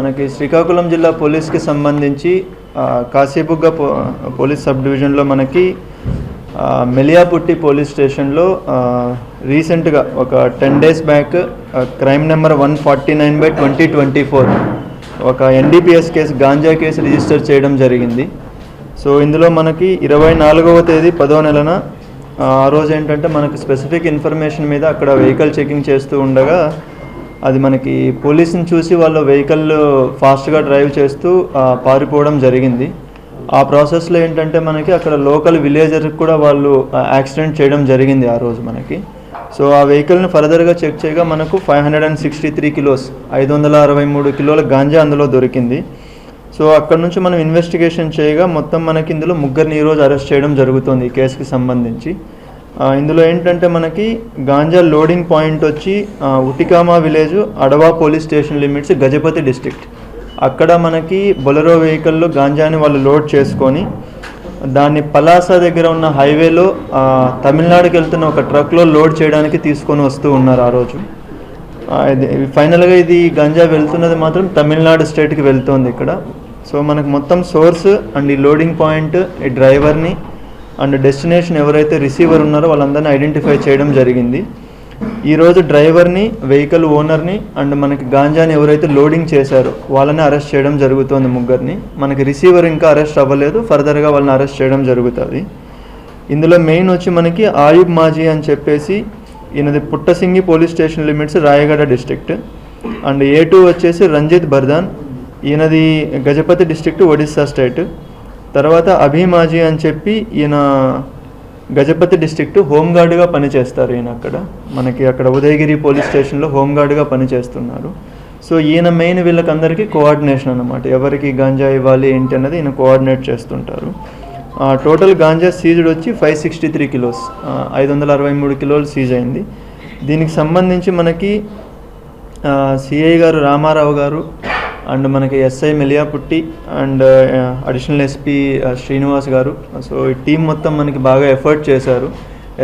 మనకి శ్రీకాకుళం జిల్లా పోలీస్కి సంబంధించి ఆ, పో పోలీస్ సబ్ డివిజన్లో మనకి మెలియాపుట్టి పోలీస్ స్టేషన్లో రీసెంట్గా ఒక ten days back crime number one forty nine by twenty twenty four ఒక NDPS case ganja case register చేయడం జరిగింది. సో ఇందులో మనకి ఇరవై నాలుగవ తేదీ పదో నెలన ఆ రోజు ఏంటంటే మనకు స్పెసిఫిక్ ఇన్ఫర్మేషన్ మీద అక్కడ వెహికల్ చెకింగ్ చేస్తూ ఉండగా అది మనకి పోలీసుని చూసి వాళ్ళు వెహికల్ ఫాస్ట్గా డ్రైవ్ చేస్తూ పారిపోవడం జరిగింది. ఆ ప్రాసెస్లో ఏంటంటే మనకి అక్కడ లోకల్ విలేజర్కి కూడా వాళ్ళు యాక్సిడెంట్ చేయడం జరిగింది ఆ రోజు మనకి. సో ఆ వెహికల్ని ఫర్దర్గా చెక్ చేయగా మనకు five hundred and sixty three kilos ఐదు వందల అరవై మూడు కిలోల గాంజా అందులో దొరికింది. సో అక్కడ నుంచి మనం ఇన్వెస్టిగేషన్ చేయగా మొత్తం మనకి ఇందులో ముగ్గురిని ఈరోజు అరెస్ట్ చేయడం జరుగుతుంది ఈ కేసుకి సంబంధించి. ఇందులో ఏంటంటే మనకి గాంజా లోడింగ్ పాయింట్ వచ్చి Utikama village Adava police station limits Gajapati district. అక్కడ మనకి బొలరో వెహికల్లో గాంజాని వాళ్ళు లోడ్ చేసుకొని దాన్ని పలాస దగ్గర ఉన్న హైవేలో తమిళనాడుకి వెళ్తున్న ఒక ట్రక్లో లోడ్ చేయడానికి తీసుకొని వస్తూ ఉన్నారు ఆ రోజు. ఇది ఫైనల్గా ఇది గంజా వెళ్తున్నది మాత్రం తమిళనాడు స్టేట్కి వెళ్తుంది ఇక్కడ. సో మనకు మొత్తం సోర్స్ అండ్ ఈ లోడింగ్ పాయింట్ ఈ డ్రైవర్ని అండ్ డెస్టినేషన్ ఎవరైతే రిసీవర్ ఉన్నారో వాళ్ళందరినీ ఐడెంటిఫై చేయడం జరిగింది. ఈరోజు డ్రైవర్ని వెహికల్ ఓనర్ని అండ్ మనకి గాంజాని ఎవరైతే లోడింగ్ చేశారో వాళ్ళని అరెస్ట్ చేయడం జరుగుతోంది ముగ్గురిని. మనకి రిసీవర్ ఇంకా అరెస్ట్ అవ్వలేదు ఫర్దర్గా వాళ్ళని అరెస్ట్ చేయడం జరుగుతుంది. ఇందులో మెయిన్ వచ్చి మనకి ఆయుబ్ మాజీ అని చెప్పేసి ఈయనది Puttasingi police station limits Rayagada district. And A two వచ్చేసి రంజిత్ బర్దాన్. ఈయనది గజపతి డిస్ట్రిక్ట్ ఒడిస్సా స్టేట్. తర్వాత అభిమాజీ అని చెప్పి ఈయన గజపతి డిస్ట్రిక్ట్ హోంగార్డుగా పనిచేస్తారు ఈయన అక్కడ. మనకి అక్కడ ఉదయగిరి పోలీస్ స్టేషన్లో హోంగార్డుగా పనిచేస్తున్నారు. సో ఈయన మెయిన్ వీళ్ళకందరికీ కోఆర్డినేషన్ అన్నమాట. ఎవరికి గాంజా ఇవ్వాలి ఏంటి అన్నది ఈయన కోఆర్డినేట్ చేస్తుంటారు. టోటల్ గాంజా సీజ్డ్ వచ్చి ఫైవ్ సిక్స్టీ త్రీ కిలోస్. ఐదు వందల అరవై మూడు కిలోలు సీజ్ అయింది. దీనికి సంబంధించి మనకి సిఐ గారు రామారావు గారు అండ్ మనకి SI Meliaputti and additional SP Srinivas garu. So ఈ టీం మొత్తం మనకి బాగా ఎఫర్ట్ చేశారు.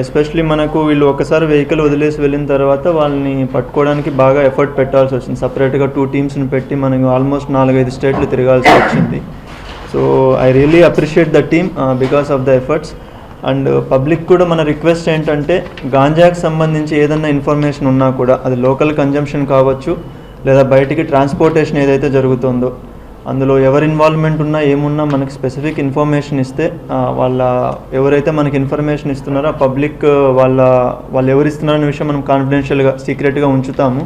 ఎస్పెషలీ మనకు వీళ్ళు ఒకసారి వెహికల్ వదిలేసి వెళ్ళిన తర్వాత వాళ్ళని పట్టుకోవడానికి బాగా ఎఫర్ట్ పెట్టాల్సి వచ్చింది. సపరేట్గా టూ టీమ్స్ని పెట్టి మనకి ఆల్మోస్ట్ నాలుగైదు స్టేట్లు తిరగాల్సి వచ్చింది. So I really appreciate the team because of the efforts and public కూడా మన రిక్వెస్ట్ ఏంటంటే గాంజాకి సంబంధించి ఏదన్నా ఇన్ఫర్మేషన్ ఉన్నా కూడా అది లోకల్ కన్జంప్షన్ కావచ్చు లేదా బయటికి ట్రాన్స్పోర్టేషన్ ఏదైతే జరుగుతుందో అందులో ఎవరి ఇన్వాల్వ్మెంట్ ఉన్నా ఏమున్నా మనకి స్పెసిఫిక్ ఇన్ఫర్మేషన్ ఇస్తే వాళ్ళ ఎవరైతే మనకి ఇన్ఫర్మేషన్ ఇస్తున్నారో ఆ పబ్లిక్ వాళ్ళ వాళ్ళు ఎవరు ఇస్తున్నారనే విషయం మనం కాన్ఫిడెన్షియల్గా సీక్రెట్గా ఉంచుతాము.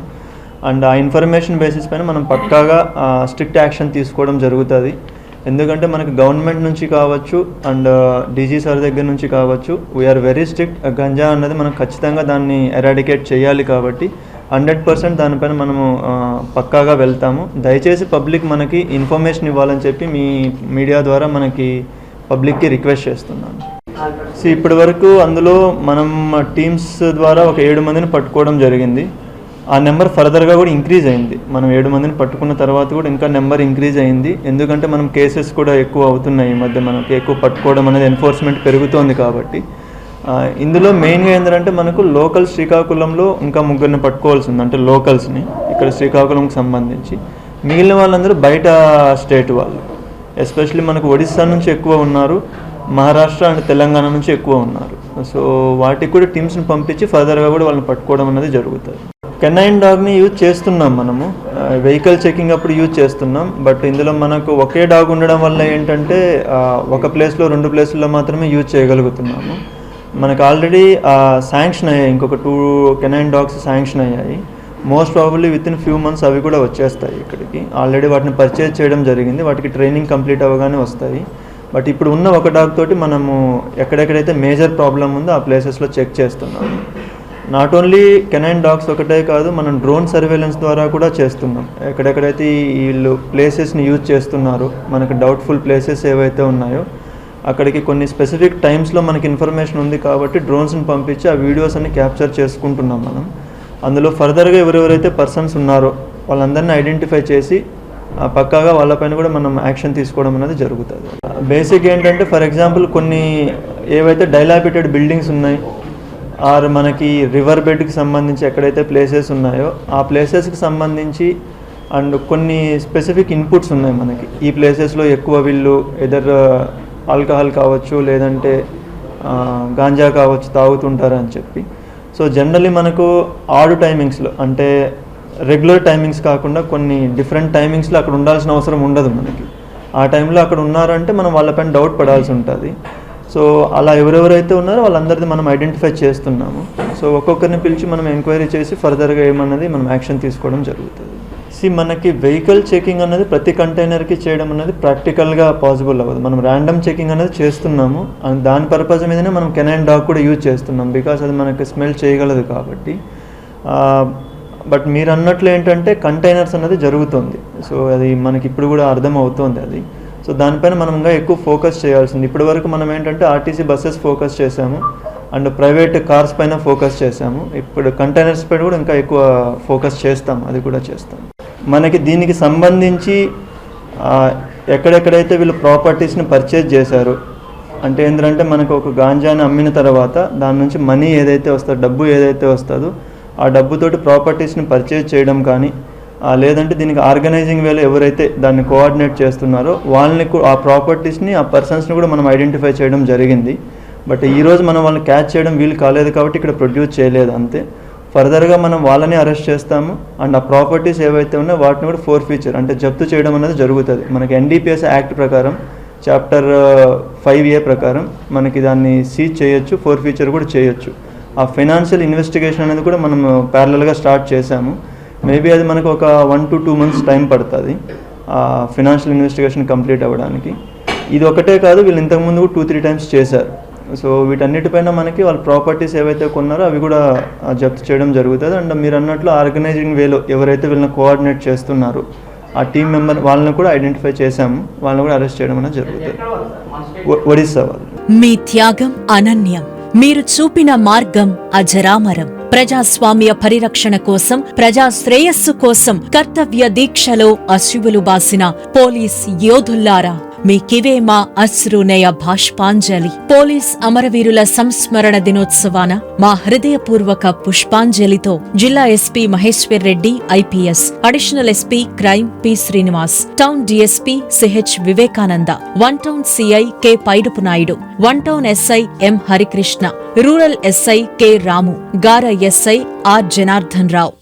అండ్ ఆ ఇన్ఫర్మేషన్ బేసిస్ పైన మనం పక్కాగా స్ట్రిక్ట్ యాక్షన్ తీసుకోవడం జరుగుతుంది. ఎందుకంటే మనకి గవర్నమెంట్ నుంచి కావచ్చు అండ్ డీజీ సార్ దగ్గర నుంచి కావచ్చు వీఆర్ వెరీ స్ట్రిక్ట్ గంజా అన్నది మనం ఖచ్చితంగా దాన్ని ఎరాడికేట్ చేయాలి కాబట్టి హండ్రెడ్ పర్సెంట్ దానిపైన మనము పక్కాగా వెళ్తాము. దయచేసి పబ్లిక్ మనకి ఇన్ఫర్మేషన్ ఇవ్వాలని చెప్పి మీ మీడియా ద్వారా మనకి పబ్లిక్కి రిక్వెస్ట్ చేస్తున్నాను. సో ఇప్పటి వరకు అందులో మనం టీమ్స్ ద్వారా ఒక ఏడు మందిని పట్టుకోవడం జరిగింది. ఆ నెంబర్ ఫర్దర్గా కూడా ఇంక్రీజ్ అయింది. మనం ఏడు మందిని పట్టుకున్న తర్వాత కూడా ఇంకా నెంబర్ ఇంక్రీజ్ అయింది. ఎందుకంటే మనం కేసెస్ కూడా ఎక్కువ అవుతున్నాయి ఈ మధ్య మనకి. ఎక్కువ పట్టుకోవడం అనేది ఎన్ఫోర్స్మెంట్ పెరుగుతోంది కాబట్టి. ఇందులో మెయిన్గా ఏంటంటే మనకు లోకల్ శ్రీకాకుళంలో ఇంకా ముగ్గురిని పట్టుకోవాల్సి ఉంది అంటే లోకల్స్ని ఇక్కడ శ్రీకాకుళంకి సంబంధించి. మిగిలిన వాళ్ళందరూ బయట స్టేట్ వాళ్ళు. ఎస్పెషల్లీ మనకు ఒడిస్సా నుంచి ఎక్కువ ఉన్నారు మహారాష్ట్ర అండ్ తెలంగాణ నుంచి ఎక్కువ ఉన్నారు. సో వాటికి కూడా టీమ్స్ని పంపించి ఫర్దర్గా కూడా వాళ్ళని పట్టుకోవడం అనేది జరుగుతుంది. కెనైన్ డాగ్ని యూజ్ చేస్తున్నాం మనము. వెహికల్ చెకింగ్ అప్పుడు యూజ్ చేస్తున్నాం. బట్ ఇందులో మనకు ఒకే డాగ్ ఉండడం వల్ల ఏంటంటే ఒక ప్లేస్లో రెండు ప్లేసుల్లో మాత్రమే యూజ్ చేయగలుగుతున్నాము. మనకు ఆల్రెడీ శాంక్షన్ అయ్యాయి. ఇంకొక టూ కెనైన్ డాగ్స్ శాంక్షన్ అయ్యాయి. Most probably within few months అవి కూడా వచ్చేస్తాయి ఇక్కడికి. ఆల్రెడీ వాటిని పర్చేజ్ చేయడం జరిగింది. వాటికి ట్రైనింగ్ కంప్లీట్ అవ్వగానే వస్తాయి. బట్ ఇప్పుడు ఉన్న ఒక డాగ్ తోటి మనము ఎక్కడెక్కడైతే మేజర్ ప్రాబ్లం ఉందో ఆ ప్లేసెస్లో చెక్ చేస్తున్నాము నాట్ ఓన్లీ కెనైన్ డాగ్స్ ఒకటే కాదు మనం డ్రోన్ సర్వేలెన్స్ ద్వారా కూడా చేస్తున్నాం. ఎక్కడెక్కడైతే వీళ్ళు ప్లేసెస్ని యూజ్ చేస్తున్నారో మనకు డౌట్ఫుల్ ప్లేసెస్ ఏవైతే ఉన్నాయో అక్కడికి కొన్ని స్పెసిఫిక్ టైమ్స్లో మనకి ఇన్ఫర్మేషన్ ఉంది కాబట్టి డ్రోన్స్ని పంపించి ఆ వీడియోస్ అన్ని క్యాప్చర్ చేసుకుంటున్నాం మనం. అందులో ఫర్దర్గా ఎవరెవరైతే పర్సన్స్ ఉన్నారో వాళ్ళందరినీ ఐడెంటిఫై చేసి ఆ, పక్కాగా వాళ్ళపైన కూడా మనం యాక్షన్ తీసుకోవడం అనేది జరుగుతుంది. బేసిక్ ఏంటంటే ఫర్ ఎగ్జాంపుల్ కొన్ని ఏవైతే డైలాబిటెడ్ బిల్డింగ్స్ ఉన్నాయి ఆర్ మనకి రివర్ బెడ్కి సంబంధించి ఎక్కడైతే ప్లేసెస్ ఉన్నాయో ఆ ప్లేసెస్కి సంబంధించి అండ్ కొన్ని స్పెసిఫిక్ ఇన్పుట్స్ ఉన్నాయి మనకి. ఈ ప్లేసెస్లో ఎక్కువ వీళ్ళు ఎదర్ ఆల్కహాల్ కావచ్చు లేదంటే గాంజా కావచ్చు తాగుతుంటారు అని చెప్పి. సో జనరల్లీ మనకు ఆడు టైమింగ్స్లో అంటే రెగ్యులర్ టైమింగ్స్ కాకుండా కొన్ని డిఫరెంట్ టైమింగ్స్లో అక్కడ ఉండాల్సిన అవసరం ఉండదు మనకి. ఆ టైంలో అక్కడ ఉన్నారంటే మనం వాళ్ళపైన డౌట్ పడాల్సి ఉంటుంది. సో అలా ఎవరెవరైతే ఉన్నారో వాళ్ళందరిది మనం ఐడెంటిఫై చేస్తున్నాము. సో ఒక్కొక్కరిని పిలిచి మనం ఎంక్వైరీ చేసి ఫర్దర్గా ఏమన్నది మనం యాక్షన్ తీసుకోవడం జరుగుతుంది. సి మనకి వెహికల్ చెకింగ్ అనేది ప్రతి కంటైనర్కి చేయడం అనేది ప్రాక్టికల్గా పాసిబుల్ అవ్వదు. మనం ర్యాండమ్ చెకింగ్ అనేది చేస్తున్నాము. అండ్ దాని పర్పస్ మీదనే మనం కెనైన్ డాగ్ కూడా యూజ్ చేస్తున్నాం. బికాస్ అది మనకి స్మెల్ చేయగలదు కాబట్టి. బట్ మీరు అన్నట్లు ఏంటంటే కంటైనర్స్ అనేది జరుగుతుంది. సో అది మనకి ఇప్పుడు కూడా అర్థం అవుతుంది అది. సో దానిపైన మనం ఇంకా ఎక్కువ ఫోకస్ చేయాల్సింది. ఇప్పటి వరకు మనం ఏంటంటే ఆర్టీసీ బస్సెస్ ఫోకస్ చేసాము అండ్ ప్రైవేట్ కార్స్ పైన ఫోకస్ చేసాము ఇప్పుడు కంటైనర్స్ పైన కూడా ఇంకా ఎక్కువ ఫోకస్ చేస్తాం. అది కూడా చేస్తాం. మనకి దీనికి సంబంధించి ఎక్కడెక్కడైతే వీళ్ళు ప్రాపర్టీస్ని పర్చేజ్ చేశారు అంటే ఏంటంటే మనకు ఒక గాంజాని అమ్మిన తర్వాత దాని నుంచి మనీ ఏదైతే వస్తుందో డబ్బు ఏదైతే వస్తుందో ఆ డబ్బుతోటి ప్రాపర్టీస్ని పర్చేజ్ చేయడం కానీ లేదంటే దీనికి ఆర్గనైజింగ్ వేలో ఎవరైతే దాన్ని కోఆర్డినేట్ చేస్తున్నారో వాళ్ళని ఆ ప్రాపర్టీస్ని ఆ పర్సన్స్ని కూడా మనం ఐడెంటిఫై చేయడం జరిగింది. బట్ ఈరోజు మనం వాళ్ళని క్యాచ్ చేయడం వీలు కాలేదు కాబట్టి ఇక్కడ ప్రొడ్యూస్ చేయలేదు అంతే. ఫర్దర్గా మనం వాళ్ళని అరెస్ట్ చేస్తాము అండ్ ఆ ప్రాపర్టీస్ ఏవైతే ఉన్నాయో వాటిని కూడా ఫోర్ ఫీచర్ అంటే జప్తు చేయడం అనేది జరుగుతుంది. మనకి ఎన్డీపీఎస్ యాక్ట్ ప్రకారం చాప్టర్ ఫైవ్ ఏ ప్రకారం మనకి దాన్ని సీజ్ చేయొచ్చు ఫోర్ ఫీచర్ కూడా చేయొచ్చు. ఆ ఫైనాన్షియల్ ఇన్వెస్టిగేషన్ అనేది కూడా మనం uh, ప్యారలల్గా స్టార్ట్ చేశాము. మేబీ అది మనకు ఒక one to two months time పడుతుంది ఆ ఫినాన్షియల్ ఇన్వెస్టిగేషన్ కంప్లీట్ అవ్వడానికి. ఇది ఒకటే కాదు వీళ్ళు ఇంతకుముందు కూడా టూ త్రీ టైమ్స్ చేశారు. సో వీటన్నిటిపైన మనకి వాళ్ళ ప్రాపర్టీస్ ఏవైతే కొన్నారో అవి కూడా జప్తు చేయడం జరుగుతుంది. అండ్ మీరు అన్నట్లు ఆర్గనైజింగ్ వేలో ఎవరైతే వీళ్ళని కోఆర్డినేట్ చేస్తున్నారో ఆ టీం మెంబర్ వాళ్ళని కూడా ఐడెంటిఫై చేశాము. వాళ్ళని కూడా అరెస్ట్ చేయడం అనేది జరుగుతుంది. ఒడిస్సా వాళ్ళు. మీ త్యాగం అనన్యం. మీరు చూపిన మార్గం అజరామరం. ప్రజాస్వామ్య పరిరక్షణ కోసం ప్రజా శ్రేయస్సు కోసం కర్తవ్య దీక్షలో అశువులు బాసిన పోలీస్ యోధుల్లారా. మీకివే మా అశ్రునయ భాష్పాంజలి పోలీస్ అమరవీరుల సంస్మరణ దినోత్సవాన మా హృదయపూర్వక పుష్పాంజలితో జిల్లా SP Maheshwar Reddy IPS. Additional SP crime P Srinivas town DSP CH Vivekananda one town CI K Paidupu Naidu one town SI M Harikrishna rural SI K Ramu గార ఎస్ఐ ఆర్ జనార్దన్ రావు.